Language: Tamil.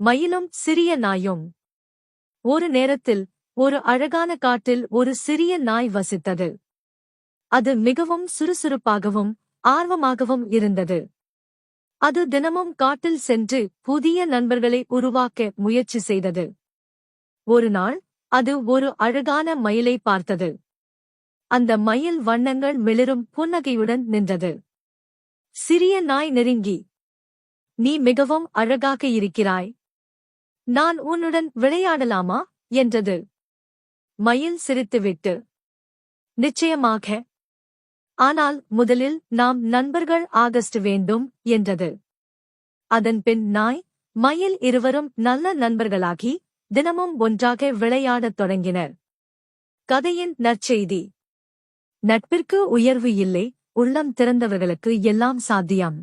மயிலும் சிறிய நாயும். ஒரு நேரத்தில் ஒரு அழகான காட்டில் ஒரு சிறிய நாய் வசித்தது. அது மிகவும் சுறுசுறுப்பாகவும் ஆர்வமாகவும் இருந்தது. அது தினமும் காட்டில் சென்று புதிய நண்பர்களை உருவாக்க முயற்சி செய்தது. ஒரு நாள் அது ஒரு அழகான மயிலை பார்த்தது. அந்த மயில் வண்ணங்கள் மிளிரும் புன்னகையுடன் நின்றது. சிறிய நாய் நெருங்கி நீ மிகவும் அழகாக இருக்கிறாய். நான் உன்னுடன் விளையாடலாமா? என்றது. மயில் சிரித்துவிட்டு. நிச்சயமாக. ஆனால் முதலில் நாம் நண்பர்கள் ஆகஸ்ட் வேண்டும் என்றது. அதன் பின் நாய் மயில் இருவரும் நல்ல நண்பர்களாகி தினமும் ஒன்றாக விளையாடத் தொடங்கினர். கதையின் நற்செய்தி. நட்பிற்கு உயர்வு இல்லை உள்ளம் திறந்தவர்களுக்கு எல்லாம் சாத்தியம்.